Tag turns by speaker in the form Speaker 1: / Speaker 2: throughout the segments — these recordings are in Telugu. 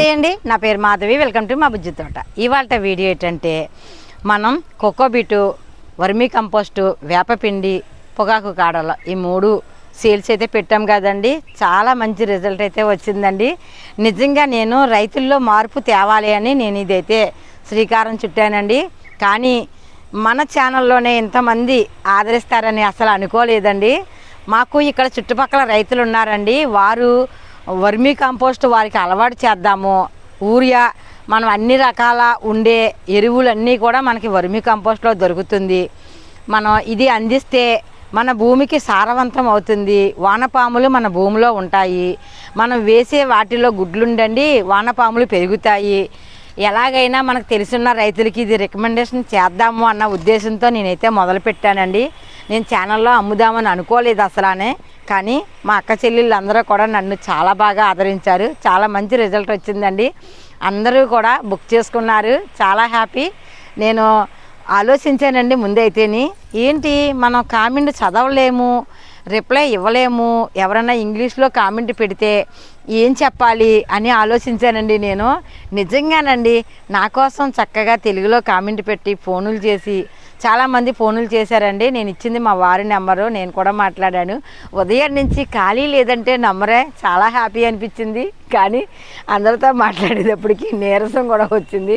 Speaker 1: నమస్తే అండి. నా పేరు మాధవి. వెల్కమ్ టు మా బుజ్జి తోట. ఇవాళ వీడియో ఏంటంటే మనం కోకోబీటు వర్మీ కంపోస్టు వేపపిండి పొగాకు కాడలు ఈ మూడు సేల్స్ అయితే పెట్టాం కదండి. చాలా మంచి రిజల్ట్ అయితే వచ్చిందండి. నిజంగా నేను రైతుల్లో మార్పు తేవాలి అని నేను ఇదైతే శ్రీకారం చుట్టానండి. కానీ మన ఛానల్లోనే ఇంతమంది ఆదరిస్తారని అసలు అనుకోలేదండి. మాకు ఇక్కడ చుట్టుపక్కల రైతులు ఉన్నారండి. వారు వర్మీ కంపోస్ట్ వారికి అలవాటు చేద్దాము. ఊరియా మనం అన్ని రకాల ఉండే ఎరువులన్నీ కూడా మనకి వర్మీ కంపోస్ట్లో దొరుకుతుంది. మనం ఇది అందిస్తే మన భూమికి సారవంతం అవుతుంది. వానపాములు మన భూమిలో ఉంటాయి. మనం వేసే వాటిలో గుడ్లుండండి వానపాములు పెరుగుతాయి. ఎలాగైనా మనకు తెలిసిన రైతులకి ఇది రికమెండేషన్ చేద్దాము అన్న ఉద్దేశంతో నేనైతే మొదలు పెట్టానండి. నేను ఛానల్లో అమ్ముదామని అనుకోలేదు అసలానే కానీ మా అక్క చెల్లెళ్ళు అందరూ కూడా నన్ను చాలా బాగా ఆదరించారు. చాలా మంచి రిజల్ట్ వచ్చిందండి. అందరూ కూడా బుక్ చేసుకున్నారు. చాలా హ్యాపీ. నేను ఆలోచించానండి ముందైతేని. ఏంటి మనం కామెంట్ చదవలేము? రిప్లై ఇవ్వలేము. ఎవరైనా ఇంగ్లీష్లో కామెంట్ పెడితే ఏం చెప్పాలి అని ఆలోచించానండి నేను. నిజంగానండి నా కోసం చక్కగా తెలుగులో కామెంట్ పెట్టి ఫోనులు చేసి చాలామంది ఫోనులు చేశారండి. నేను ఇచ్చింది మా వారి నెంబరు నేను కూడా మాట్లాడాను. ఉదయం నుంచి ఖాళీ లేదంటే నమ్మరే చాలా హ్యాపీ అనిపించింది. కానీ అందరితో మాట్లాడేటప్పటికి నీరసం కూడా వచ్చింది.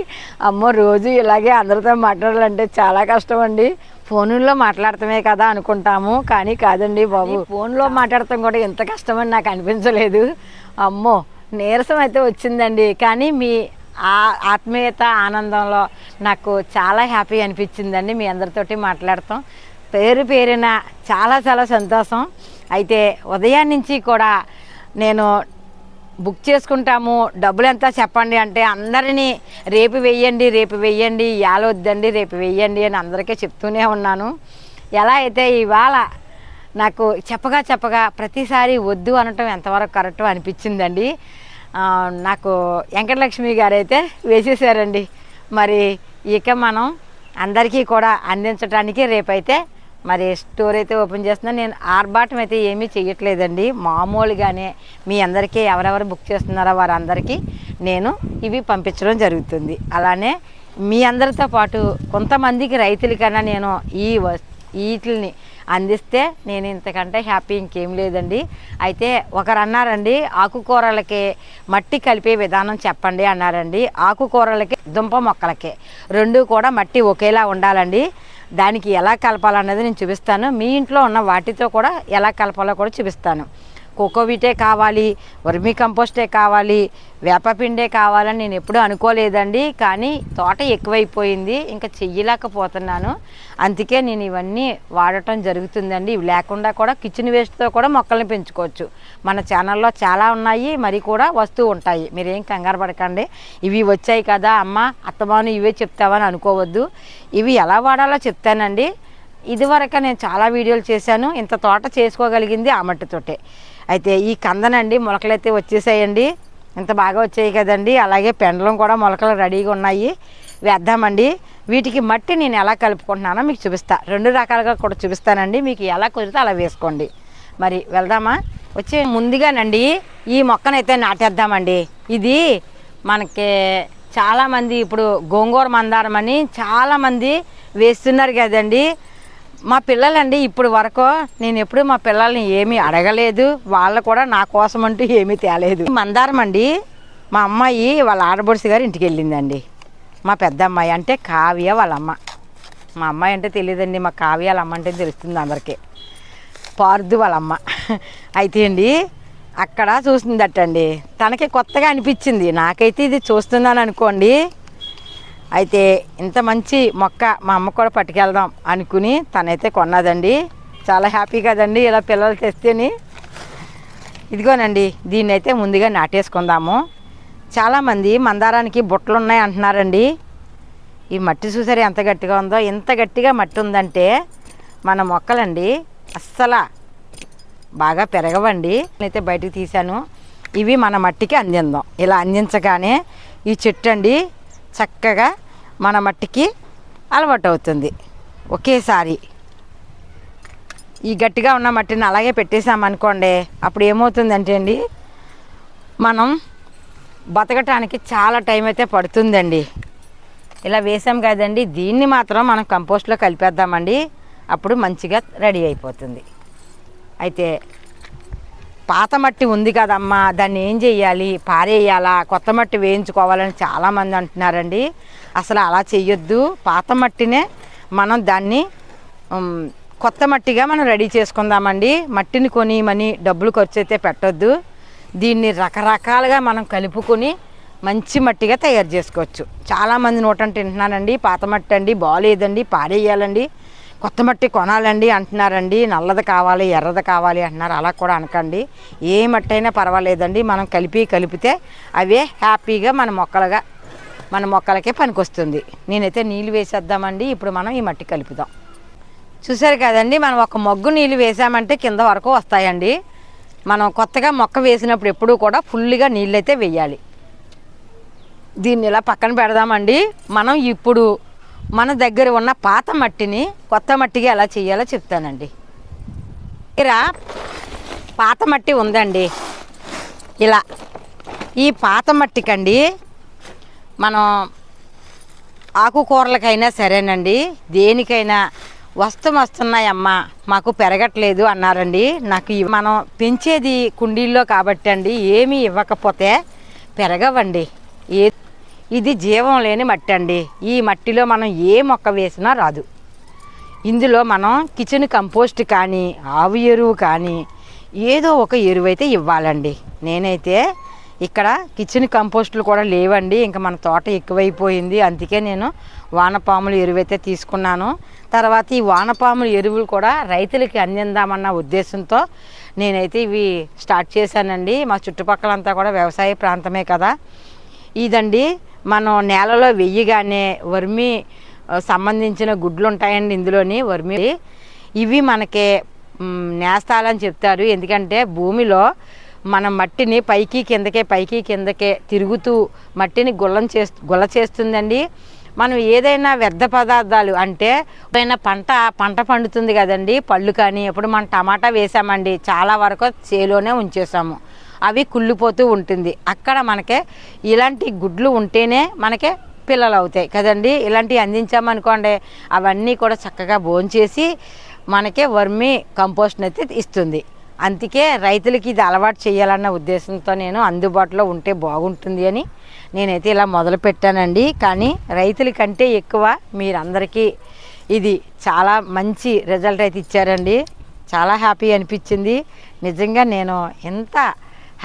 Speaker 1: అమ్మో రోజు ఇలాగే అందరితో మాట్లాడాలంటే చాలా కష్టం అండి ఫోనుల్లో మాట్లాడటమే కదా అనుకుంటాము. కానీ కాదండి బాబు ఫోన్లో మాట్లాడటం కూడా ఎంత కష్టమని నాకు అనిపించలేదు. అమ్మో నీరసం అయితే వచ్చిందండి. కానీ మీ ఆ ఆత్మీయత ఆనందంలో నాకు చాలా హ్యాపీ అనిపించిందండి. మీ అందరితోటి మాట్లాడతాం పేరు పేరున చాలా చాలా సంతోషం. అయితే ఉదయం నుంచి కూడా నేను బుక్ చేసుకుంటాము. డబ్బులు ఎంత చెప్పండి అంటే అందరినీ రేపు వెయ్యండి రేపు వెయ్యండి ఇవాళ వద్దండి రేపు వెయ్యండి అని అందరికీ చెప్తూనే ఉన్నాను. ఎలా అయితే ఇవాళ నాకు చెప్పగా చెప్పగా ప్రతిసారి వద్దు అనటం ఎంతవరకు కరెక్ట్ అనిపించిందండి. నాకు వెంకటలక్ష్మి గారు అయితే వేసేసారండి మరి ఇక మనం అందరికీ కూడా అందించడానికి రేపైతే మరి స్టోర్ అయితే ఓపెన్ చేస్తున్నాను నేను ఆర్భాటం అయితే ఏమీ చేయట్లేదండి మామూలుగానే మీ అందరికీ ఎవరెవరు బుక్ చేస్తున్నారో వారందరికీ నేను ఇవి పంపించడం జరుగుతుంది. అలానే మీ అందరితో పాటు కొంతమందికి రైతులకన్నా నేను ఈ వీటిని అందిస్తే నేను ఇంతకంటే హ్యాపీ ఇంకేం లేదండి. అయితే ఒకరు అన్నారండి ఆకుకూరలకి మట్టి కలిపే విధానం చెప్పండి అన్నారండి. ఆకుకూరలకి దుంప మొక్కలకి. రెండు కూడా మట్టి ఒకేలా ఉండాలండి. దానికి ఎలా కలపాలన్నది నేను చూపిస్తాను. మీ ఇంట్లో ఉన్న వాటితో కూడా ఎలా కలపాలో కూడా చూపిస్తాను. కోకోవిటే కావాలి వర్మీ కంపోస్టే కావాలి వేపపిండే కావాలని నేను ఎప్పుడూ అనుకోలేదండి. కానీ తోట ఎక్కువైపోయింది. ఇంకా చెయ్యలేకపోతున్నాను. అందుకే నేను ఇవన్నీ వాడటం జరుగుతుందండి. ఇవి లేకుండా కూడా కిచెన్ వేస్ట్తో కూడా మొక్కల్ని పెంచుకోవచ్చు. మన ఛానల్లో చాలా ఉన్నాయి. మరి కూడా వస్తూ ఉంటాయి. మీరేం కంగారు పడకండి. ఇవి వచ్చాయి కదా అమ్మ అత్తమాను ఇవే చెప్తావని అనుకోవద్దు. ఇవి ఎలా వాడాలో చెప్తానండి. ఇదివరకు నేను చాలా వీడియోలు చేశాను. ఇంత తోట చేసుకోగలిగింది ఆ మట్టితోటే. అయితే ఈ కందనండి మొలకలు అయితే వచ్చేసాయండి. ఇంత బాగా వచ్చాయి కదండి. అలాగే పెండలం కూడా మొలకలు రెడీగా ఉన్నాయి. వేద్దామండి. వీటికి మట్టి నేను ఎలా కలుపుకుంటున్నానో మీకు చూపిస్తా. రెండు రకాలుగా కూడా చూపిస్తానండి. మీకు ఎలా కుదిరితే అలా వేసుకోండి. మరి వెళ్దామా? వచ్చి ముందుగానండి ఈ మొక్కనైతే నాటేద్దామండి. ఇది మనకి చాలామంది ఇప్పుడు గోంగూర మందారం అని చాలామంది వేస్తున్నారు కదండి. మా పిల్లలండి ఇప్పుడు వరకు నేను ఎప్పుడు మా పిల్లల్ని ఏమీ అడగలేదు. వాళ్ళు కూడా నా కోసం అంటూ ఏమీ తేలేదు. మందారం అండి మా అమ్మాయి వాళ్ళ ఆడబొడిసి గారు ఇంటికి వెళ్ళిందండి. మా పెద్ద అమ్మాయి అంటే కావ్య వాళ్ళ అమ్మ మా అమ్మాయి అంటే తెలియదండి మా కావ్య వాళ్ళ అమ్మ అంటే తెలుస్తుంది అందరికీ. పార్దు వాళ్ళ అమ్మ అయితే అండి అక్కడ చూసిందటండి. తనకి కొత్తగా అనిపించింది. నాకైతే ఇది చూస్తున్నాను అనుకోండి అయితే ఇంత మంచి మొక్క మా అమ్మ కూడా పట్టుకెళ్దాం అనుకుని తనైతే కొన్నదండి. చాలా హ్యాపీ కదండి ఇలా పిల్లలు తెస్తేని. ఇదిగోనండి దీన్ని అయితే ముందుగా నాటేసుకుందాము. చాలామంది మందారానికి బుట్టలు ఉన్నాయి అంటున్నారండి. ఈ మట్టి చూసారు ఎంత గట్టిగా ఉందో? ఎంత గట్టిగా మట్టి ఉందంటే మన మొక్కలండి అస్సలు బాగా పెరగవండి. నేనైతే బయటకు తీశాను. ఇవి మన మట్టికి అందిందాం. ఇలా అందించగానే ఈ చెట్టు అండి చక్కగా మన మట్టికి అలవాటు అవుతుంది ఒకేసారి. ఈ గట్టిగా ఉన్న మట్టిని అలాగే పెట్టేసామనుకోండి అప్పుడు ఏమవుతుందంటే అండి మనం బతకటానికి చాలా టైం అయితే పడుతుందండి. ఇలా వేసాం కదండి దీన్ని మాత్రం మనం కంపోస్ట్లో కలిపేద్దామండి అప్పుడు మంచిగా రెడీ అయిపోతుంది. అయితే పాత మట్టి ఉంది కదమ్మా దాన్ని ఏం చెయ్యాలి పారేయాలా? కొత్త మట్టి వేయించుకోవాలని చాలామంది అంటున్నారండి. అసలు అలా చెయ్యొద్దు. పాత మట్టినే మనం దాన్ని కొత్త మట్టిగా మనం రెడీ చేసుకుందామండి. మట్టిని కొనిమని డబ్బులు ఖర్చు అయితే పెట్టొద్దు. దీన్ని రకరకాలుగా మనం కలుపుకొని మంచి మట్టిగా తయారు చేసుకోవచ్చు. చాలామంది నోటని తింటున్నానండి పాత మట్టి అండి బాగాలేదండి పారేయాలండి. కొత్త మట్టి కొనాలండి అంటున్నారండి. నల్లది కావాలి ఎర్రది కావాలి అంటున్నారు. అలా కూడా అనకండి. ఏ మట్టి అయినా పర్వాలేదండి. మనం కలిపి కలిపితే అవే హ్యాపీగా మన మొక్కలుగా మన మొక్కలకే పనికొస్తుంది. నేనైతే నీళ్ళు వేసేద్దామండి ఇప్పుడు మనం ఈ మట్టి కలుపుదాం. చూసారు కదండి మనం ఒక మొగ్గు నీళ్ళు వేసామంటే కింద వరకు వస్తాయండి. మనం కొత్తగా మొక్క వేసినప్పుడు ఎప్పుడూ కూడా ఫుల్గా నీళ్ళు అయితే వేయాలి. దీన్ని ఇలా పక్కన పెడదామండి. మనం ఇప్పుడు మన దగ్గర ఉన్న పాత మట్టిని కొత్త మట్టిగా ఎలా చేయాలో చెప్తానండి. ఇక్కడ పాత మట్టి ఉందండి. ఇలా ఈ పాత మట్టికండి మనం ఆకుకూరలకైనా సరేనండి. దేనికైనా వస్తు వస్తున్నాయమ్మా మాకు పెరగట్లేదు అన్నారండి. నాకు మనం పెంచేది కుండీల్లో కాబట్టి అండి ఏమీ ఇవ్వకపోతే పెరగవండి. ఏ ఇది జీవం లేని మట్టి అండి. ఈ మట్టిలో మనం ఏ మొక్క వేసినా రాదు. ఇందులో మనం కిచెన్ కంపోస్ట్ కానీ ఆవు ఎరువు కానీ ఏదో ఒక ఎరువు అయితే ఇవ్వాలండి. నేనైతే ఇక్కడ కిచెన్ కంపోస్టులు కూడా లేవండి. ఇంకా మన తోట ఎక్కువైపోయింది. అందుకే నేను వానపాముల ఎరువైతే తీసుకున్నాను. తర్వాత ఈ వానపాముల ఎరువులు కూడా రైతులకి అందిందామన్న ఉద్దేశంతో నేనైతే ఇవి స్టార్ట్ చేశానండి. మా చుట్టుపక్కలంతా కూడా వ్యవసాయ ప్రాంతమే కదా. ఇదండి మనం నేలలో వెయ్యగానే వర్మి సంబంధించిన గుడ్లు ఉంటాయండి ఇందులోని వర్మి. ఇవి మనకి నేస్తాలని చెప్తారు. ఎందుకంటే భూమిలో మన మట్టిని పైకి కిందకే పైకి కిందకే తిరుగుతూ మట్టిని గుల్లం చేస్తు గుల్ల చేస్తుందండి. మనం ఏదైనా వ్యర్థ పదార్థాలు అంటే ఏదైనా పంట పంట పండుతుంది కదండి పళ్ళు కానీ ఇప్పుడు మనం టమాటా వేసామండి చాలా వరకు చేలోనే ఉంచేసాము. అవి కుళ్ళిపోతూ ఉంటుంది. అక్కడ మనకే ఇలాంటి గుడ్లు ఉంటేనే మనకే పిల్లలు అవుతాయి కదండి. ఇలాంటివి అందించామనుకోండి అవన్నీ కూడా చక్కగా భోంచేసి మనకే వర్మి కంపోస్ట్ అయితే ఇస్తుంది. అందుకే రైతులకి ఇది అలవాటు చేయాలన్న ఉద్దేశంతో నేను అందుబాటులో ఉంటే బాగుంటుంది అని నేనైతే ఇలా మొదలు పెట్టానండి. కానీ రైతుల కంటే ఎక్కువ మీరందరికీ ఇది చాలా మంచి రిజల్ట్ అయితే ఇచ్చారండి. చాలా హ్యాపీ అనిపించింది. నిజంగా నేను ఎంత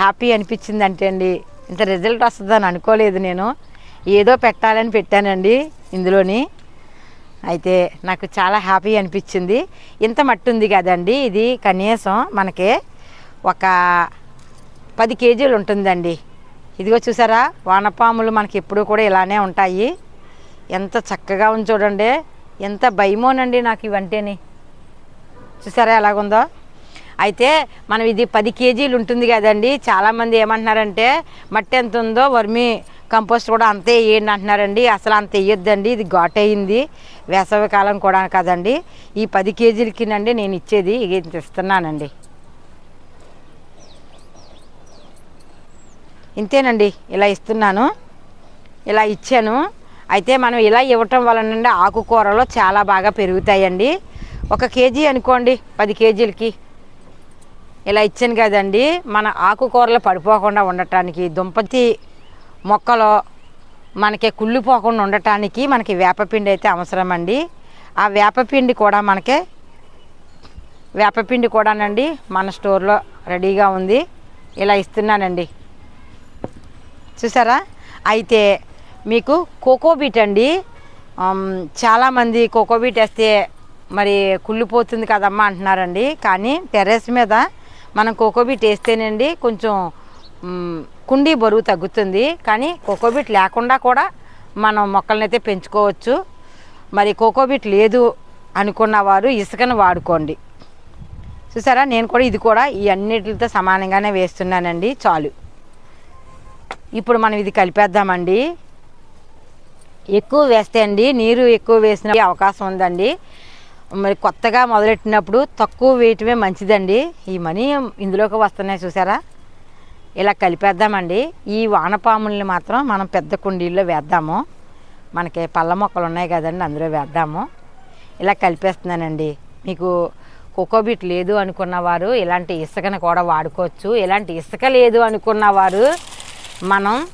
Speaker 1: హ్యాపీ అనిపించింది అంటే అండి ఇంత రిజల్ట్ వస్తుందని అనుకోలేదు నేను. ఏదో పెట్టాలని పెట్టానండి ఇందులోని. అయితే నాకు చాలా హ్యాపీ అనిపించింది. ఇంత మట్టి ఉంది కదండి ఇది కనీసం మనకి ఒక పది కేజీలు ఉంటుందండి. ఇదిగో చూసారా వానపాములు మనకి ఎప్పుడూ కూడా ఇలానే ఉంటాయి. ఎంత చక్కగా ఉంది చూడండి ఎంత భయమోనండి నాకు ఇవంటేని. చూసారా ఎలాగుందో? అయితే మనం ఇది పది కేజీలు ఉంటుంది కదండి చాలామంది ఏమంటున్నారంటే మట్టి ఎంత ఉందో వర్మి కంపోస్ట్ కూడా అంతే వేయండి అంటున్నారండి. అసలు అంత వేయొద్దండి. ఇది ఘాట్ అయింది వేసవి కాలం కూడా కదండి. ఈ పది కేజీలకినండి నేను ఇచ్చేది. ఇది ఇస్తున్నానండి ఇంతేనండి. ఇలా ఇస్తున్నాను. ఇలా ఇచ్చాను. అయితే మనం ఇలా ఇవ్వటం వలనండి ఆకుకూరలు చాలా బాగా పెరుగుతాయండి. ఒక కేజీ అనుకోండి. పది కేజీలకి. ఇలా ఇచ్చాను కదండి. మన ఆకుకూరలు పడిపోకుండా ఉండటానికి దుంపతి మొక్కలో మనకి కుళ్ళిపోకుండా ఉండటానికి మనకి వేపపిండి అయితే అవసరం అండి ఆ వేపపిండి కూడా మనకి వేపపిండి కూడానండి మన స్టోర్లో రెడీగా ఉంది. ఇలా ఇస్తున్నానండి. చూసారా? అయితే మీకు కోకోబీట్ అండి. చాలామంది కోకోబీట్ వేస్తే మరి కుళ్ళిపోతుంది కదమ్మా అంటున్నారండి. కానీ టెర్రస్ మీద మనం కోకోబీట్ వేస్తేనండి కొంచెం కుండీ బరువు తగ్గుతుంది కానీ కోకోబీట్ లేకుండా కూడా మనం మొక్కలనైతే పెంచుకోవచ్చు. మరి కోకోబీట్ లేదు అనుకున్న వారు ఇసుకను వాడుకోండి. చూసారా? నేను కూడా ఇది కూడా ఈ అన్నిటితో సమానంగానే వేస్తున్నానండి చాలు. ఇప్పుడు మనం ఇది కలిపేద్దామండి. ఎక్కువ వేస్తే అండి నీరు ఎక్కువ వేసిన అవకాశం ఉందండి. మరి కొత్తగా మొదలెట్టినప్పుడు తక్కువ వేయటమే మంచిదండి. ఈ మనీ ఇందులోకి వస్తున్నాయి చూసారా? ఇలా కలిపేద్దామండి. ఈ వానపాముల్ని మాత్రం మనం పెద్ద కుండీల్లో వేద్దాము. మనకి పళ్ళ మొక్కలు ఉన్నాయి కదండి అందులో వేద్దాము. ఇలా కలిపేస్తున్నానండి. మీకు కోకోబిట్ లేదు అనుకున్నవారు ఇలాంటి ఇసుకను కూడా వాడుకోవచ్చు. ఇలాంటి ఇసుక లేదు అనుకున్నవారు మనం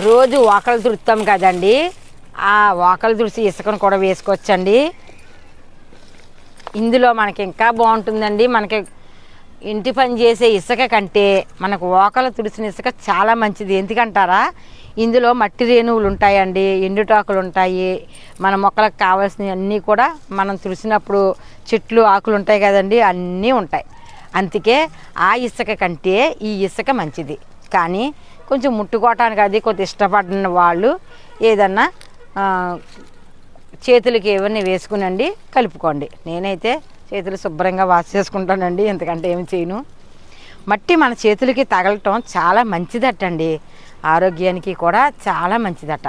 Speaker 1: రోజు వాకలు దుడుతాం కదండి. ఆ వాకలు దుడిసి ఇసుకను కూడా వేసుకోవచ్చండి. ఇందులో మనకి ఇంకా బాగుంటుందండి. మనకి ఇంటి పని చేసే ఇసుక కంటే మనకు ఓకలు తుడిసిన ఇసుక చాలా మంచిది. ఎందుకంటారా? ఇందులో మట్టి రేణువులు ఉంటాయండి ఎండుటాకులు ఉంటాయి. మన మొక్కలకు కావాల్సినవి అన్నీ కూడా మనం తుడిసినప్పుడు చెట్లు ఆకులు ఉంటాయి కదండి అన్నీ ఉంటాయి. అందుకే ఆ ఇసుక కంటే ఈ ఇసుక మంచిది. కానీ కొంచెం ముట్టుకోవటానికి అది కొద్ది ఇష్టపడిన వాళ్ళు ఏదన్నా చేతులకి ఏమన్నీ వేసుకునండి కలుపుకోండి. నేనైతే చేతులు శుభ్రంగా వాష్ చేసుకుంటానండి ఎందుకంటే ఏమి చేయను. మట్టి మన చేతులకి తగలటం చాలా మంచిదటండి. ఆరోగ్యానికి కూడా చాలా మంచిదట.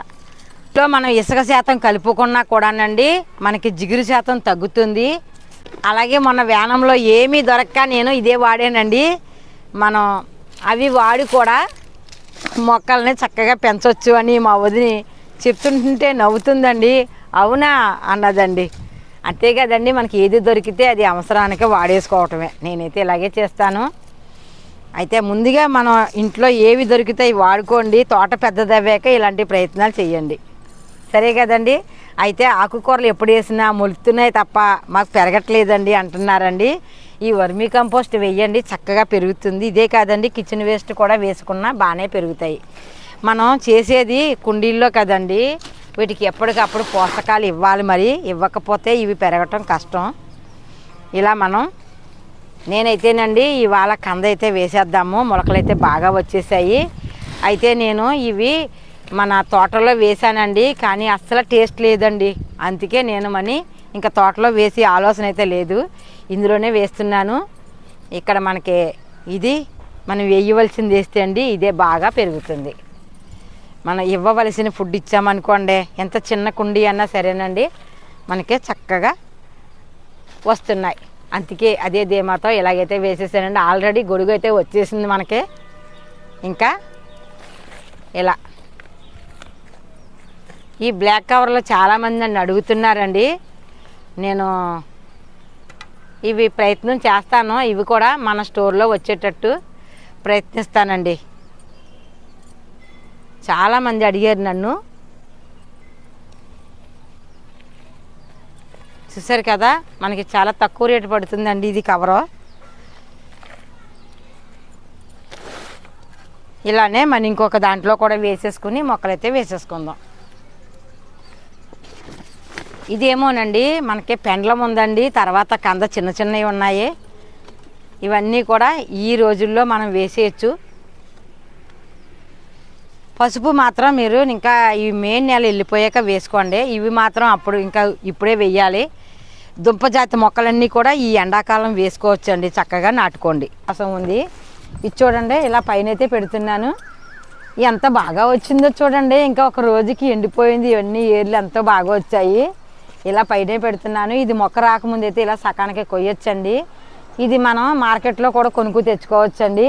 Speaker 1: ఇంట్లో మనం ఇసుక శాతం కలుపుకున్నా కూడానండి మనకి జిగురు శాతం తగ్గుతుంది. అలాగే మన వ్యానంలో ఏమీ దొరక్క నేను ఇదే వాడానండి. మనం అవి వాడి కూడా మొక్కల్ని చక్కగా పెంచవచ్చు అని మా వదిని చెప్తుంటే నవ్వుతుందండి. అవునా? అన్నదండి. అంతే కదండి మనకి ఏది దొరికితే అది అవసరానికి వాడేసుకోవటమే. నేనైతే ఇలాగే చేస్తాను. అయితే ముందుగా మనం ఇంట్లో ఏవి దొరికితే వాడుకోండి తోట పెద్దదవ్వాక ఇలాంటి ప్రయత్నాలు చేయండి. సరే కదండి? అయితే ఆకుకూరలు ఎప్పుడు వేసినా మొలుతున్నాయి తప్ప మాకు పెరగట్లేదండి అంటున్నారండి. ఈ వర్మీ కంపోస్ట్ వేయండి చక్కగా పెరుగుతుంది. ఇదే కాదండి కిచెన్ వేస్ట్ కూడా వేసుకున్నా బాగానే పెరుగుతాయి. మనం చేసేది కుండీల్లో కదండి వీటికి ఎప్పటికప్పుడు పోషకాలు ఇవ్వాలి మరి. ఇవ్వకపోతే ఇవి పెరగటం కష్టం. ఇలా మనం నేనైతేనండి ఇవాళ కంద అయితే వేసేద్దాము. మొలకలు అయితే బాగా వచ్చేసాయి. అయితే నేను ఇవి మన తోటలో వేసానండి కానీ అస్సలు టేస్ట్ లేదండి. అందుకే నేను మని ఇంకా తోటలో వేసి ఆలోచన అయితే లేదు. ఇందులోనే వేస్తున్నాను. ఇక్కడ మనకి ఇది మనం వేయవలసింది వేస్తే అండి ఇదే బాగా పెరుగుతుంది. మనం ఇవ్వవలసిన ఫుడ్ ఇచ్చామనుకోండి ఎంత చిన్న కుండీ అన్నా సరేనండి మనకి చక్కగా వస్తున్నాయి. అందుకే అదే ధీమాతో ఇలాగైతే వేసేసానండి. ఆల్రెడీ గొడుగు అయితే వచ్చేసింది మనకి. ఇంకా ఇలా. ఈ బ్లాక్ కవర్లో చాలామంది నన్ను అడుగుతున్నారండి. నేను ఇవి ప్రయత్నం చేస్తాను. ఇవి కూడా మన స్టోర్లో వచ్చేటట్టు ప్రయత్నిస్తానండి. చాలామంది అడిగారు నన్ను. చూసారు కదా మనకి చాలా తక్కువ రేటు పడుతుందండి ఇది కవరు ఇలానే మనం ఇంకొక దాంట్లో కూడా వేసేసుకుని మొక్కలైతే వేసేసుకుందాం. ఇదేమోనండి మనకి పెండ్లం ఉందండి తర్వాత కంద చిన్న చిన్నవి ఉన్నాయి. ఇవన్నీ కూడా ఈ రోజుల్లో మనం వేసేయచ్చు. పసుపు మాత్రం మీరు ఇంకా ఈ మే నెల వెళ్ళిపోయాక వేసుకోండి. ఇవి మాత్రం అప్పుడు ఇంకా ఇప్పుడే వెయ్యాలి దుంప జాతి మొక్కలన్నీ కూడా ఈ ఎండాకాలం వేసుకోవచ్చు అండి చక్కగా నాటుకోండి. అసలు ఉంది. ఇది చూడండి ఇలా పైన అయితే పెడుతున్నాను. ఎంత బాగా వచ్చిందో చూడండి. ఇంకా ఒక రోజుకి ఎండిపోయింది. ఇవన్నీ ఏర్లు ఎంతో బాగా వచ్చాయి. ఇలా పైనే పెడుతున్నాను. ఇది మొక్క రాకముందు అయితే ఇలా సకానికి కొయ్యొచ్చండి. ఇది మనం మార్కెట్లో కూడా కొనుక్కు తెచ్చుకోవచ్చండి.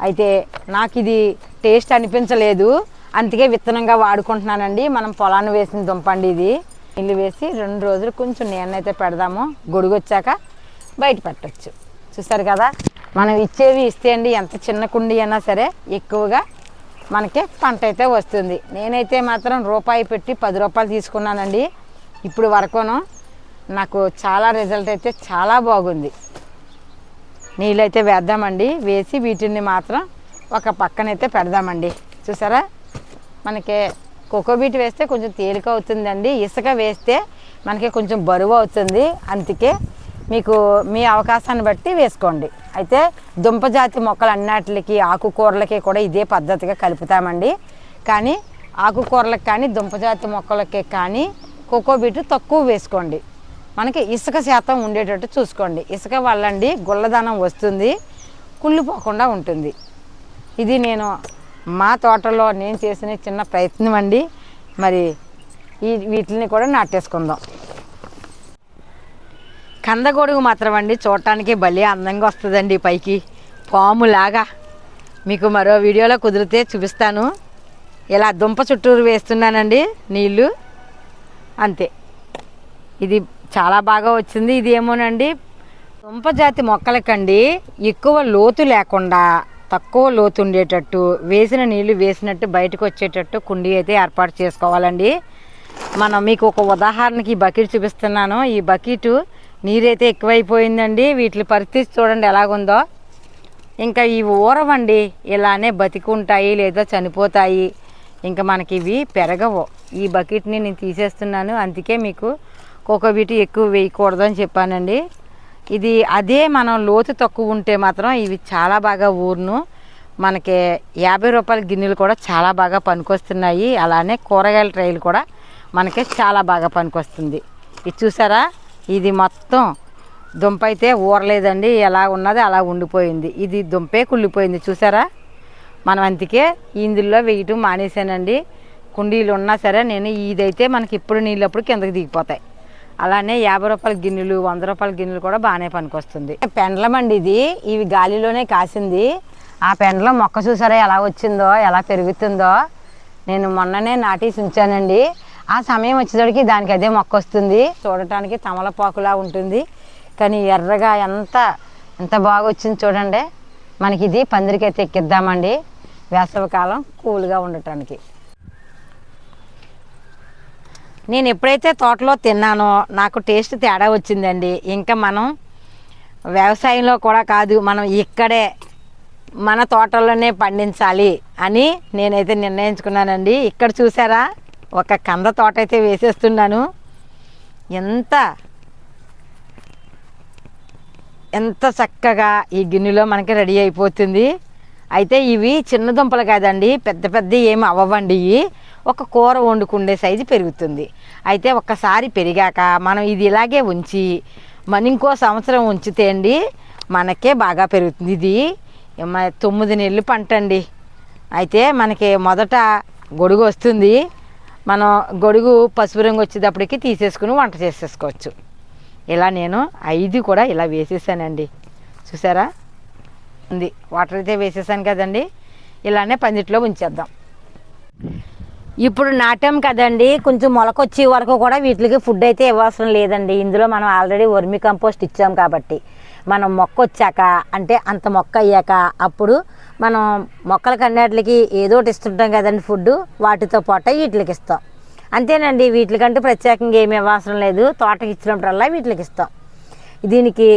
Speaker 1: అయితే నాకు ఇది టేస్ట్ అనిపించలేదు. అందుకే విత్తనంగా వాడుకుంటున్నానండి. మనం పొలాన్ని వేసిన దుంపండి ఇది. నీళ్ళు వేసి రెండు రోజులు కొంచెం నేనైతే పెడదాము. గొడుగు వచ్చాక బయట పెట్టచ్చు. చూసారు కదా? మనం ఇచ్చేవి ఇస్తే అండి ఎంత చిన్న కుండీ అయినా సరే ఎక్కువగా మనకి పంట అయితే వస్తుంది. నేనైతే మాత్రం రూపాయి పెట్టి పది రూపాయలు తీసుకున్నానండి. ఇప్పుడు వరకును నాకు చాలా రిజల్ట్ అయితే చాలా బాగుంది. నీళ్ళైతే వేద్దామండి. వేసి వీటిని మాత్రం ఒక పక్కనైతే పెడదామండి. చూసారా? మనకి కోకోబీట్ వేస్తే కొంచెం తేలిక అవుతుందండి. ఇసుక వేస్తే మనకి కొంచెం బరువు అవుతుంది. అందుకే మీకు మీ అవకాశాన్ని బట్టి వేసుకోండి. అయితే దుంప జాతి మొక్కలు అన్నిటికి ఆకుకూరలకి కూడా ఇదే పద్ధతిగా కలుపుతామండి. కానీ ఆకుకూరలకు కానీ దుంప జాతి మొక్కలకి కానీ కోకోబీట్ తక్కువ వేసుకోండి. మనకి ఇసుక శాతం ఉండేటట్టు చూసుకోండి. ఇసుక వల్లండి గుల్లదనం వస్తుంది కుళ్ళిపోకుండా ఉంటుంది. ఇది నేను మా తోటలో నేను చేసిన చిన్న ప్రయత్నం అండి. మరి ఈ వీటిని కూడా నాటేసుకుందాం. కందగొడుగు మాత్రం అండి చూడటానికి భలే అందంగా వస్తుందండి పైకి. పాములాగా. మీకు మరో వీడియోలో కుదిరితే చూపిస్తాను. ఇలా దుంప చుట్టూరు వేస్తున్నానండి నీళ్ళు. అంతే. ఇది చాలా బాగా వచ్చింది. ఇది ఏమోనండి దుంప జాతి మొక్కలకండి ఎక్కువ లోతు లేకుండా తక్కువ లోతు ఉండేటట్టు వేసిన నీళ్ళు వేసినట్టు బయటకు వచ్చేటట్టు కుండీ అయితే ఏర్పాటు చేసుకోవాలండి. మనం మీకు ఒక ఉదాహరణకి ఈ బకెట్ చూపిస్తున్నాను. ఈ బకెట్ నీరైతే ఎక్కువైపోయిందండి. వీటి పరిస్థితి చూడండి ఎలాగుందో. ఇంకా ఇవి ఊరవండి ఇలానే బతికుంటాయి లేదా చనిపోతాయి. ఇంకా మనకి ఇవి పెరగవు. ఈ బకెట్ని నేను తీసేస్తున్నాను. అందుకే మీకు కోకోబీట్ ఎక్కువ వేయకూడదు అని చెప్పానండి. ఇది అదే మనం లోతు తక్కువ ఉంటే మాత్రం ఇవి చాలా బాగా ఊరును. మనకి యాభై రూపాయల గిన్నెలు కూడా చాలా బాగా పనికొస్తున్నాయి. అలానే కూరగాయల ట్రైలు కూడా మనకి చాలా బాగా పనికొస్తుంది. ఇది చూసారా? ఇది మొత్తం దుంప అయితే ఊరలేదండి. ఎలా ఉన్నది అలా ఉండిపోయింది. ఇది దుంపే కుళ్ళిపోయింది. చూసారా? మనం అందుకే ఇందులో వేయటం మానేశానండి. కుండీలు ఉన్నా సరే నేను ఇదైతే మనకి ఇప్పుడు నీళ్ళప్పుడు కిందకి దిగిపోతాయి. అలానే యాభై రూపాయల గిన్నెలు వంద రూపాయల గిన్నెలు కూడా బాగానే పనికొస్తుంది. పెండలం అండి ఇది. ఇవి గాలిలోనే కాసింది. ఆ పెండలం మొక్క చూసారా ఎలా వచ్చిందో ఎలా పెరుగుతుందో? నేను మొన్ననే నాటేసి ఉంచానండి. ఆ సమయం వచ్చేసరికి దానికి అదే మొక్క వస్తుంది. చూడటానికి తమలపాకులా ఉంటుంది. కానీ ఎర్రగా ఎంత ఎంత బాగా వచ్చింది చూడండి. మనకి ఇది పందిరికైతే ఎక్కిద్దామండి. వేసవికాలం కూల్గా ఉండటానికి. నేను ఎప్పుడైతే తోటలో తిన్నానో నాకు టేస్ట్ తేడా వచ్చిందండి. ఇంకా మనం వ్యవసాయంలో కూడా కాదు మనం ఇక్కడే మన తోటలోనే పండించాలి అని నేనైతే నిర్ణయించుకున్నానండి. ఇక్కడ చూసారా ఒక కంద తోట అయితే వేసేస్తున్నాను. ఎంత ఎంత చక్కగా ఈ గిన్నెలో మనకి రెడీ అయిపోతుంది. అయితే ఇవి చిన్న దుంపలు కాదండి పెద్ద పెద్ద ఏమి అవ్వండి ఇవి. ఒక కూర వండుకుండే సైజు పెరుగుతుంది. అయితే ఒక్కసారి పెరిగాక మనం ఇది ఇలాగే ఉంచి మన ఇంకో సంవత్సరం ఉంచితే అండి మనకే బాగా పెరుగుతుంది. ఇది తొమ్మిది నెలలు పంట అండి. అయితే మనకి మొదట గొడుగు వస్తుంది. మనం గొడుగు పసుపు రంగు వచ్చేటప్పటికి తీసేసుకుని వంట చేసేసుకోవచ్చు. ఇలా నేను ఐదు కూడా ఇలా వేసేసానండి. చూసారా? ఉంది. వాటర్ అయితే వేసేసాను కదండి. ఇలానే పందిట్లో ఉంచేద్దాం. ఇప్పుడు నాటాం కదండి కొంచెం మొలకొచ్చే వరకు కూడా వీటికి ఫుడ్ అయితే ఇవ్వాల్సిన లేదండి. ఇందులో మనం ఆల్రెడీ వర్మి కంపోస్ట్ ఇచ్చాం కాబట్టి. మనం మొక్క వచ్చాక అంటే అంత మొక్క అయ్యాక అప్పుడు మనం మొక్కలకి అన్నిటికి ఏదో ఒకటి ఇస్తుంటాం కదండి ఫుడ్ వాటితో పాటు వీటికి ఇస్తాం. అంతేనండి వీటికంటే ప్రత్యేకంగా ఏమి ఇవ్వాల్సిన లేదు. తోటకి ఇచ్చినప్పుడల్లా వీటికి ఇస్తాం. దీనికి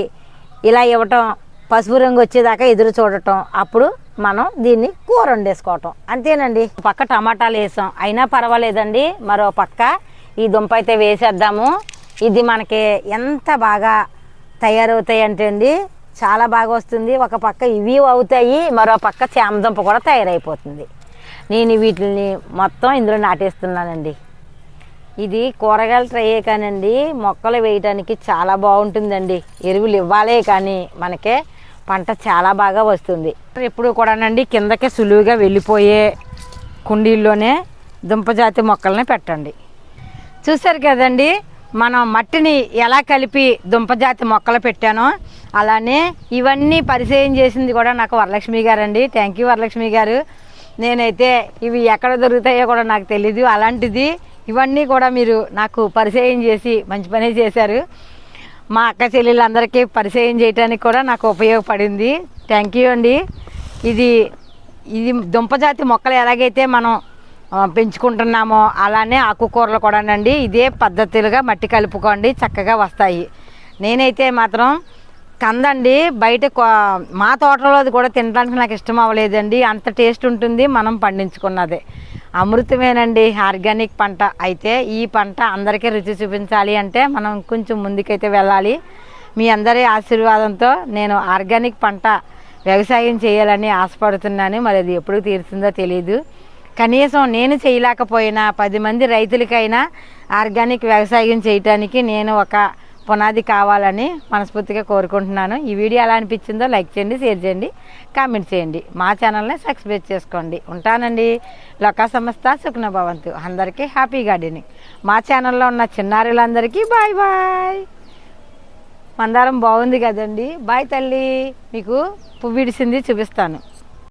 Speaker 1: ఇలా ఇవ్వటం పసుపు రంగు వచ్చేదాకా ఎదురు చూడటం అప్పుడు మనం దీన్ని కూర వండేసుకోవటం. అంతేనండి. పక్క టమాటాలు వేసాం. అయినా పర్వాలేదండి. మరో పక్క ఈ దుంప అయితే వేసేద్దాము. ఇది మనకి ఎంత బాగా తయారవుతాయి అంటే అండి చాలా బాగా వస్తుంది. ఒక పక్క ఇవి అవుతాయి. మరో పక్క చామదుంప కూడా తయారైపోతుంది. నేను వీటిని మొత్తం ఇందులో నాటేస్తున్నానండి. ఇది కూరగాయల ట్రై కానండి. మొక్కలు వేయడానికి చాలా బాగుంటుందండి. ఎరువులు ఇవ్వాలే కానీ మనకే పంట చాలా బాగా వస్తుంది. ఎప్పుడు కూడానండి కిందకి సులువుగా వెళ్ళిపోయే కుండీల్లోనే దుంపజాతి మొక్కల్ని పెట్టండి. చూసారు కదండి మనం మట్టిని ఎలా కలిపి దుంపజాతి మొక్కలు పెట్టానో అలానే ఇవన్నీ పరిచయం చేసింది కూడా నాకు వరలక్ష్మి గారండి. థ్యాంక్ యూ వరలక్ష్మి గారు. నేనైతే ఇవి ఎక్కడ దొరుకుతాయో కూడా నాకు తెలీదు. అలాంటిది ఇవన్నీ కూడా మీరు నాకు పరిచయం చేసి మంచి పనే చేశారు. మా అక్క చెల్లెళ్ళందరికీ పరిచయం చేయడానికి కూడా నాకు ఉపయోగపడింది. థ్యాంక్ యూ అండి. ఇది ఇది దుంపజాతి మొక్కలు ఎలాగైతే మనం పెంచుకుంటున్నామో అలానే ఆకుకూరలు కూడానండి. ఇదే పద్ధతులుగా మట్టి కలుపుకోండి చక్కగా వస్తాయి. నేనైతే మాత్రం కందండి. బయట కొ- మా తోటలోది కూడా తినడానికి నాకు ఇష్టం అవ్వలేదండి. అంత టేస్ట్ ఉంటుంది మనం పండించుకున్నదే. అమృతమేనండి ఆర్గానిక్ పంట. అయితే ఈ పంట అందరికీ రుచి చూపించాలి అంటే మనం కొంచెం ముందుకైతే వెళ్ళాలి. మీ అందరి ఆశీర్వాదంతో నేను ఆర్గానిక్ పంట వ్యవసాయం చేయాలని ఆశపడుతున్నాను. మరి అది ఎప్పుడు తీరుతుందో తెలియదు కనీసం నేను చేయలేకపోయినా పది మంది రైతులకైనా ఆర్గానిక్ వ్యవసాయం చేయటానికి నేను ఒక పునాది కావాలని మనస్ఫూర్తిగా కోరుకుంటున్నాను. ఈ వీడియో ఎలా అనిపించిందో లైక్ చేయండి షేర్ చేయండి కామెంట్ చేయండి. మా ఛానల్ని సబ్స్క్రైబ్ చేసుకోండి. ఉంటానండి. లోకా సంస్థ సుఖ్నభవంతు అందరికీ హ్యాపీ గార్డెనింగ్. మా ఛానల్లో ఉన్న చిన్నారులందరికీ బాయ్ బాయ్. మందారం బాగుంది కదండి. బాయ్ తల్లి. మీకు పువ్వు విడిసింది చూపిస్తాను.